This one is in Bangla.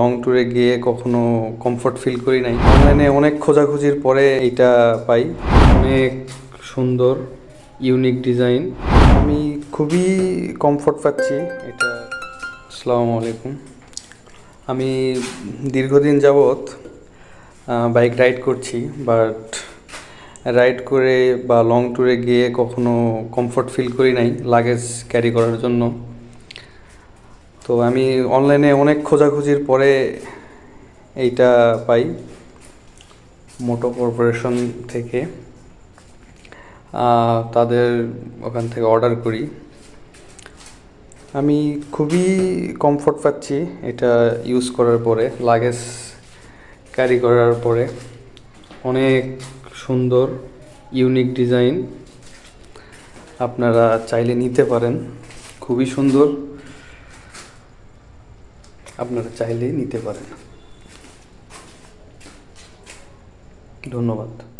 লং ট্যুরে গিয়ে কখনো কমফোর্ট ফিল করি নাই। অনলাইনে অনেক খোঁজাখুঁজির পরে এইটা পাই। অনেক সুন্দর ইউনিক ডিজাইন আমি খুবই কমফোর্ট পাচ্ছি। এটা, আসসালামু আলাইকুম। আমি দীর্ঘদিন যাবৎ বাইক রাইড করছি বাট রাইড করে বা লং ট্যুরে গিয়ে কখনো কমফোর্ট ফিল করি নাই লাগেজ ক্যারি করার জন্য। তো আমি অনলাইনে অনেক খোঁজাখুঁজির পরে এইটা পাই, মোটো কর্পোরেশন থেকে। তাদের ওখান থেকে অর্ডার করি। আমি খুবই কমফোর্ট পাচ্ছি এটা ইউজ করার পরে লাগেজ ক্যারি করার পরে। অনেক সুন্দর ইউনিক ডিজাইন আপনারা চাইলে নিতে পারেন, খুবই সুন্দর। আপনারা চাইলেই নিতে পারেন। ধন্যবাদ।